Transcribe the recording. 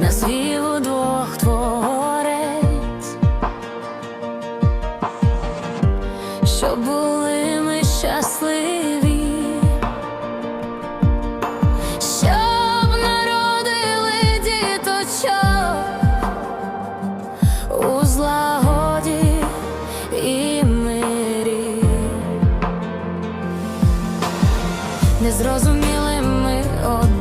Не і удвох творець, що були ми щасливі, щоб народили діточок. У злагоді і мирі, незрозуміли ми одне.